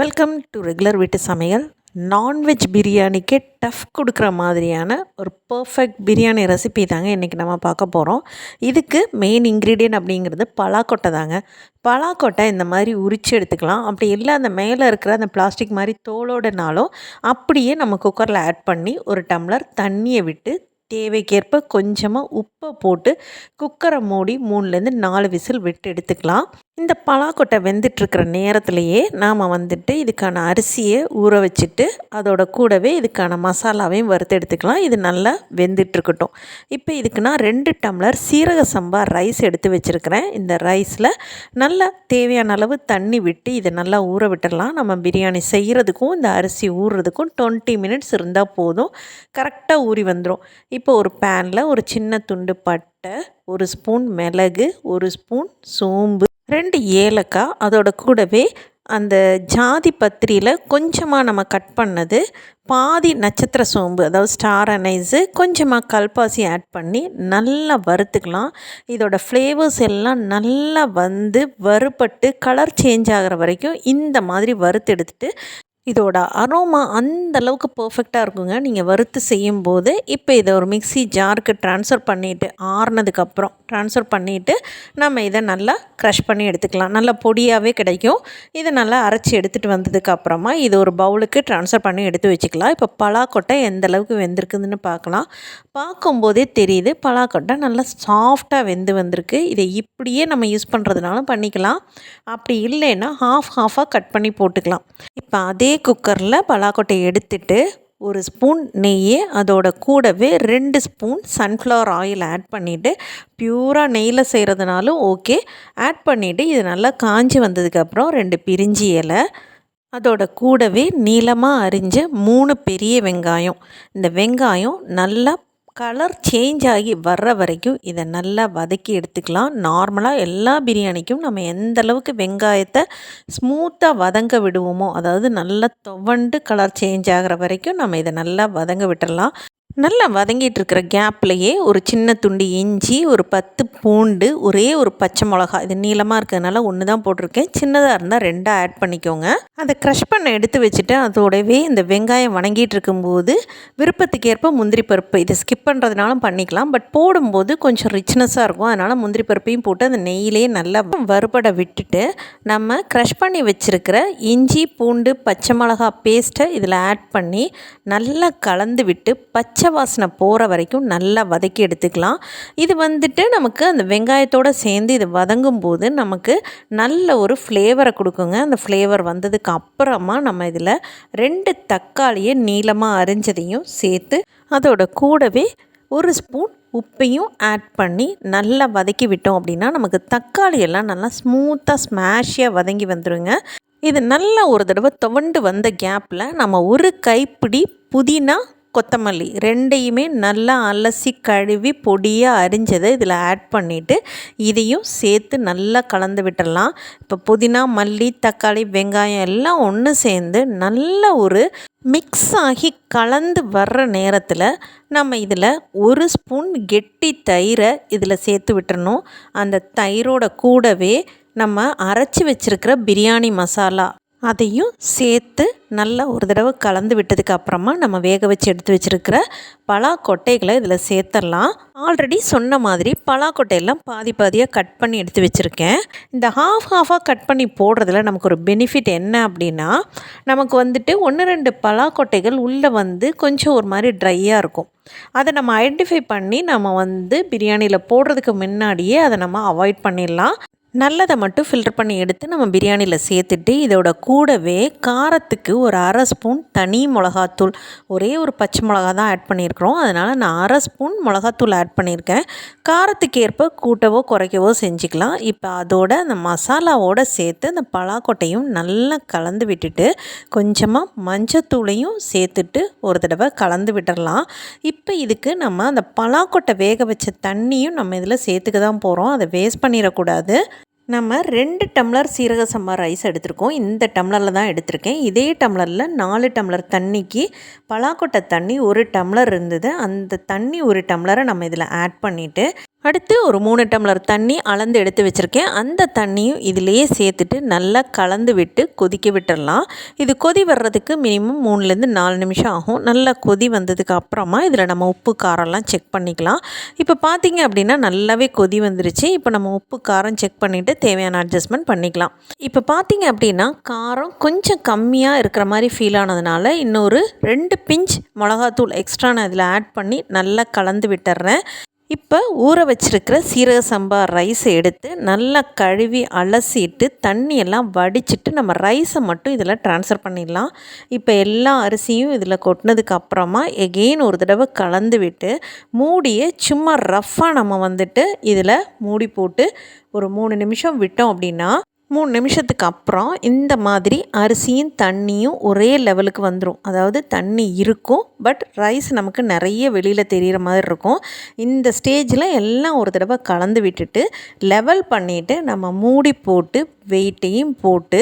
Welcome to regular வீட்டு சமையல். Non veg பிரியாணிக்கு டஃப் கொடுக்குற மாதிரியான ஒரு பர்ஃபெக்ட் பிரியாணி ரெசிபி தாங்க இன்றைக்கி நம்ம பார்க்க போகிறோம் இதுக்கு மெயின் இன்க்ரீடியன்ட் அப்படிங்கிறது பலாக்கொட்டை தாங்க. பலாக்கொட்டை இந்த மாதிரி உரித்து எடுத்துக்கலாம். அப்படி இல்லை அந்த மேலே இருக்கிற அந்த பிளாஸ்டிக் மாதிரி தோலோடனாலும் அப்படியே நம்ம குக்கரில் ஆட் பண்ணி ஒரு டம்ளர் தண்ணியை விட்டு தேவைக்கேற்ப கொஞ்சமாக உப்பை போட்டு குக்கரை மூடி மூணுலேருந்து நாலு விசில் விட்டு எடுத்துக்கலாம். இந்த பலாக்கொட்டை வெந்துட்டுருக்கிற நேரத்துலையே நாம் வந்துட்டு இதுக்கான அரிசியை ஊற வச்சுட்டு அதோட கூடவே இதுக்கான மசாலாவையும் வறுத்து எடுத்துக்கலாம். இது நல்லா வெந்துட்டுருக்கட்டும். இப்போ இதுக்கு நான் ரெண்டு டம்ளர் சீரக சம்பா ரைஸ் எடுத்து வச்சுருக்கிறேன். இந்த ரைஸில் நல்லா தேவையான அளவு தண்ணி விட்டு இதை நல்லா ஊற விட்டுடலாம் நம்ம பிரியாணி செய்கிறதுக்கும் இந்த அரிசி ஊறுறதுக்கும் டுவெண்ட்டி மினிட்ஸ் இருந்தால் போதும். கரெக்டாக ஊறி வந்துடும் இப்போ ஒரு பேனில் ஒரு சின்ன துண்டு பட்டை ஒரு ஸ்பூன் மிளகு ஒரு ஸ்பூன் சோம்பு ரெண்டு ஏலக்காய் அதோட கூடவே அந்த ஜாதி பத்திரியில் கொஞ்சமாக நம்ம கட் பண்ணது பாதி நட்சத்திர சோம்பு அதாவது ஸ்டார் அனைஸு கொஞ்சமாக கல்பாசி ஆட் பண்ணி நல்லா வறுத்துக்கலாம். இதோட ஃப்ளேவர்ஸ் எல்லாம் நல்லா வந்து வறுபட்டு கலர் சேஞ்ச் ஆகிற வரைக்கும் இந்த மாதிரி வறுத்து எடுத்துகிட்டு இதோட அரோமா அந்த அளவுக்கு பர்ஃபெக்டாக இருக்குங்க. நீங்கள் வறுத்து செய்யும்போது இப்போ இதை ஒரு மிக்சி ஜாருக்கு ட்ரான்ஸ்ஃபர் பண்ணிவிட்டு ஆறுனதுக்கப்புறம் ட்ரான்ஸ்ஃபர் பண்ணிவிட்டு நம்ம இதை நல்லா க்ரஷ் பண்ணி எடுத்துக்கலாம். நல்லா பொடியாகவே கிடைக்கும். இதை நல்லா அரைச்சி எடுத்துகிட்டு வந்ததுக்கப்புறமா இது ஒரு பவுலுக்கு ட்ரான்ஸ்ஃபர் பண்ணி எடுத்து வச்சுக்கலாம். இப்போ பலாக்கொட்டை எந்த அளவுக்கு வெந்திருக்குதுன்னு பார்க்கலாம். பார்க்கும்போதே தெரியுது பலாக்கொட்டை நல்லா சாஃப்டாக வெந்து வந்திருக்கு. இதை இப்படியே நம்ம யூஸ் பண்ணுறதுனாலும் பண்ணிக்கலாம். அப்படி இல்லைன்னா ஹாஃப் ஹாஃபாக கட் பண்ணி போட்டுக்கலாம். இப்போ அதே குக்கரில் பலாக்கொட்டையை எடுத்துட்டு ஒரு ஸ்பூன் நெய் அதோட கூடவே ரெண்டு ஸ்பூன் சன்ஃப்ளவர் ஆயில் ஆட் பண்ணிவிட்டு பியூராக நெய்யில் செய்கிறதுனாலும் ஓகே ஆட் பண்ணிவிட்டு இது நல்லா காஞ்சி வந்ததுக்கப்புறம் ரெண்டு பிரிஞ்சி இலை அதோட கூடவே நீளமாக அரிஞ்ச மூணு பெரிய வெங்காயம். இந்த வெங்காயம் நல்லா கலர் சேஞ்ச் ஆகி வர்ற வரைக்கும் இதை நல்லா வதக்கி எடுத்துக்கலாம். நார்மலாக எல்லா பிரியாணிக்கும் நம்ம எந்த அளவுக்கு வெங்காயத்தை ஸ்மூத்தாக வதங்க விடுவோமோ அதாவது நல்லா துவண்டு கலர் சேஞ்ச் ஆகிற வரைக்கும் நம்ம இதை நல்லா வதங்க விட்டுடலாம் நல்லா வதங்கிட்டு இருக்கிற கேப்லேயே ஒரு சின்ன துண்டு இஞ்சி ஒரு பத்து பூண்டு ஒரே ஒரு பச்சை மிளகா இது நீளமாக இருக்கிறதுனால ஒன்று தான் போட்டிருக்கேன். சின்னதாக இருந்தால் ரெண்டாக ஆட் பண்ணிக்கோங்க. அதை க்ரஷ் பண்ண எடுத்து வச்சுட்டு அதோடவே இந்த வெங்காயம் வணங்கிட்டு இருக்கும்போது விருப்பத்துக்கு ஏற்ப முந்திரி பருப்பு. இதை ஸ்கிப் பண்ணுறதுனாலும் பண்ணிக்கலாம். பட் போடும்போது கொஞ்சம் ரிச்னஸாக இருக்கும். அதனால் முந்திரி பருப்பையும் போட்டு அந்த நெய்யிலே நல்லா வறுபட விட்டுட்டு நம்ம க்ரஷ் பண்ணி வச்சுருக்கிற இஞ்சி பூண்டு பச்சை மிளகா பேஸ்ட்டை இதில் ஆட் பண்ணி நல்லா கலந்து விட்டு பச்சை பச்சை வாசனை போகிற வரைக்கும் நல்லா வதக்கி எடுத்துக்கலாம். இது வந்துட்டு நமக்கு அந்த வெங்காயத்தோடு சேர்ந்து இது வதங்கும் போது நமக்கு நல்ல ஒரு ஃப்ளேவரை கொடுக்குங்க. அந்த ஃப்ளேவர் வந்ததுக்கு அப்புறமா நம்ம இதில் ரெண்டு தக்காளியை நீளமாக அரிஞ்சதையும் சேர்த்து அதோட கூடவே ஒரு ஸ்பூன் உப்பையும் ஆட் பண்ணி நல்லா வதக்கி விட்டோம் அப்படின்னா நமக்கு தக்காளி எல்லாம் நல்லா ஸ்மூத்தாக ஸ்மாஷியாக வதங்கி வந்துடுங்க இது நல்லா ஒரு தடவை துவண்டு வந்த கேப்பில் நம்ம ஒரு கைப்பிடி புதினா கொத்தமல்லி ரெண்டையுமே நல்லா அலசி கழுவி பொடியாக அரிஞ்சதை இதில் ஆட் பண்ணிவிட்டு இதையும் சேர்த்து நல்லா கலந்து விட்டுடலாம். இப்போ புதினா மல்லி தக்காளி வெங்காயம் எல்லாம் ஒன்று சேர்ந்து நல்ல ஒரு மிக்ஸ் ஆகி கலந்து வர்ற நேரத்தில் நம்ம இதில் ஒரு ஸ்பூன் கெட்டி தயிரை இதில் சேர்த்து விட்டுறணும். அந்த தயிரோட கூடவே நம்ம அரைச்சி வச்சுருக்கிற பிரியாணி மசாலா அதையும் சேர்த்து நல்லா ஒரு தடவை கலந்து விட்டதுக்கு அப்புறமா நம்ம வேக வச்சு எடுத்து வச்சுருக்கிற பலா கொட்டைகளை இதில் சேர்த்துடலாம் ஆல்ரெடி சொன்ன மாதிரி பலா கொட்டையெல்லாம் பாதி பாதியாக கட் பண்ணி எடுத்து வச்சுருக்கேன். இந்த ஹாஃப் ஹாஃபாக கட் பண்ணி போடுறதுல நமக்கு ஒரு பெனிஃபிட் என்ன அப்படின்னா நமக்கு வந்துட்டு ஒன்று ரெண்டு பலா கொட்டைகள் உள்ளே வந்து கொஞ்சம் ஒரு மாதிரி ட்ரையாக இருக்கும். அதை நம்ம ஐடென்டிஃபை பண்ணி நம்ம வந்து பிரியாணியில் போடுறதுக்கு முன்னாடியே அதை நம்ம அவாய்ட் பண்ணிடலாம். நல்லதை மட்டும் ஃபில்டர் பண்ணி எடுத்து நம்ம பிரியாணியில் சேர்த்துட்டு இதோட கூடவே காரத்துக்கு ஒரு அரை ஸ்பூன் தனி மிளகாத்தூள். ஒரே ஒரு பச்சை மிளகா தான் ஆட் பண்ணியிருக்கிறோம். அதனால் நான் அரை ஸ்பூன் மிளகாத்தூள் ஆட் பண்ணியிருக்கேன். காரத்துக்கு ஏற்ப கூட்டவோ குறைக்கவோ செஞ்சுக்கலாம். இப்போ அதோட அந்த மசாலாவோடு சேர்த்து அந்த பலாக்கொட்டையும் நல்லா கலந்து விட்டுட்டு கொஞ்சமாக மஞ்சத்தூளையும் சேர்த்துட்டு ஒரு தடவை கலந்து விட்டுடலாம் இப்போ இதுக்கு நம்ம அந்த பலாக்கொட்டை வேக வச்ச தண்ணியும் நம்ம இதில் சேர்த்துக்க தான் போகிறோம் அதை வேஸ்ட் பண்ணிடக்கூடாது. நம்ம ரெண்டு டம்ளர் சீரக சம்பா ரைஸ் எடுத்திருக்கோம். இந்த டம்ளரில் தான் எடுத்திருக்கேன். இதே டம்ளரில் நாலு டம்ளர் தண்ணிக்கு பலாக்கொட்டை தண்ணி ஒரு டம்ளர் இருந்தது. அந்த தண்ணி ஒரு டம்ளரை நம்ம இதில் ஆட் பண்ணிவிட்டு அடுத்து ஒரு மூணு டம்ளர் தண்ணி அளந்து எடுத்து வச்சுருக்கேன். அந்த தண்ணியும் இதிலேயே சேர்த்துட்டு நல்லா கலந்து விட்டு கொதிக்க விட்டுடலாம் இது கொதி வர்றதுக்கு மினிமம் மூணுலேருந்து நாலு நிமிஷம் ஆகும். நல்லா கொதி வந்ததுக்கு அப்புறமா இதில் நம்ம உப்பு காரம்லாம் செக் பண்ணிக்கலாம். இப்போ பார்த்தீங்க அப்படின்னா நல்லாவே கொதி வந்துருச்சு. இப்போ நம்ம உப்பு காரம் செக் பண்ணிவிட்டு தேவையான அட்ஜஸ்ட்மெண்ட் பண்ணிக்கலாம். இப்போ பார்த்தீங்க அப்படின்னா காரம் கொஞ்சம் கம்மியாக இருக்கிற மாதிரி ஃபீல் ஆனதுனால இன்னொரு ரெண்டு பிஞ்ச் மிளகாத்தூள் எக்ஸ்ட்ரா நான் இதில் ஆட் பண்ணி நல்லா கலந்து விட்டுறேன். இப்போ ஊற வச்சிருக்கிற சீரக சம்பா ரைஸை எடுத்து நல்லா கழுவி அலசிட்டு தண்ணியெல்லாம் வடிச்சிட்டு நம்ம ரைஸை மட்டும் இதில் ட்ரான்ஸ்ஃபர் பண்ணிடலாம். இப்போ எல்லா அரிசியும் இதில் கொட்டினதுக்கு அப்புறமா எகெயின் ஒரு தடவை கலந்து விட்டு மூடியை சும்மா ரஃப்பாக நம்ம வந்துட்டு இதில் மூடி போட்டு ஒரு மூணு நிமிஷம் விட்டோம் அப்படின்னா மூணு நிமிஷத்துக்கு அப்புறம் இந்த மாதிரி அரிசியும் தண்ணியும் ஒரே லெவலுக்கு வந்துடும் அதாவது தண்ணி இருக்கும் பட் ரைஸ் நமக்கு நிறைய வெளியில் தெரிகிற மாதிரி இருக்கும். இந்த ஸ்டேஜில் எல்லாம் ஒரு தடவை கலந்து விட்டுட்டு லெவல் பண்ணிவிட்டு நம்ம மூடி போட்டு வெயிட்டையும் போட்டு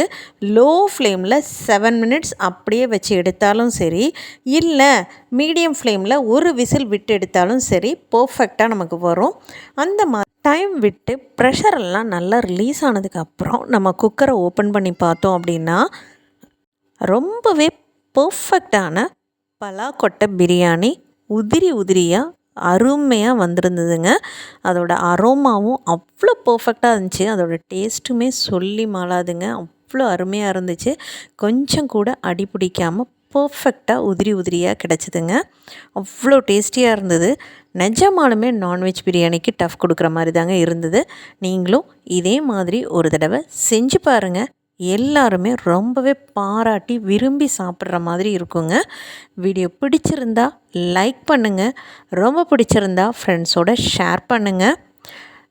லோ ஃப்ளேமில் செவன் மினிட்ஸ் அப்படியே வச்சு எடுத்தாலும் சரி இல்லை மீடியம் ஃப்ளேமில் ஒரு விசில் விட்டு எடுத்தாலும் சரி பர்ஃபெக்டாக நமக்கு வரும். அந்த மாதிரி டைம் விட்டு ப்ரெஷரெல்லாம் நல்லா ரிலீஸ் ஆனதுக்கப்புறம் நம்ம குக்கரை ஓப்பன் பண்ணி பார்த்தோம் அப்படின்னா ரொம்பவே பர்ஃபெக்டான பலாக்கொட்டை பிரியாணி உதிரி உதிரியாக அருமையாக வந்திருந்ததுங்க. அதோட அரோமாவும் அவ்வளோ பர்ஃபெக்டாக இருந்துச்சு. அதோட டேஸ்ட்டுமே சொல்லி மாளாதுங்க. அவ்வளோ அருமையாக இருந்துச்சு. கொஞ்சம் கூட அடி பிடிக்காமல் பர்ஃபெக்டாக உதிரி உதிரியாக கிடச்சிதுங்க. அவ்வளோ டேஸ்டியாக இருந்தது. நிஜமாலுமே நான்வெஜ் பிரியாணிக்கு டஃப் கொடுக்குற மாதிரி தாங்க இருந்தது. நீங்களும் இதே மாதிரி ஒரு தடவை செஞ்சு பாருங்கள் எல்லாருமே ரொம்பவே பாராட்டி விரும்பி சாப்பிட்ற மாதிரி இருக்குங்க. வீடியோ பிடிச்சிருந்தா லைக் பண்ணுங்கள் ரொம்ப பிடிச்சிருந்தா ஃப்ரெண்ட்ஸோட ஷேர் பண்ணுங்கள்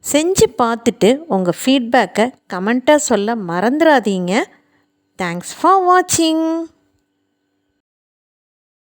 செஞ்சு பார்த்துட்டு உங்கள் ஃபீட்பேக்கை கமெண்ட்டாக சொல்ல மறந்துடாதீங்க தேங்க்ஸ் ஃபார் வாட்சிங்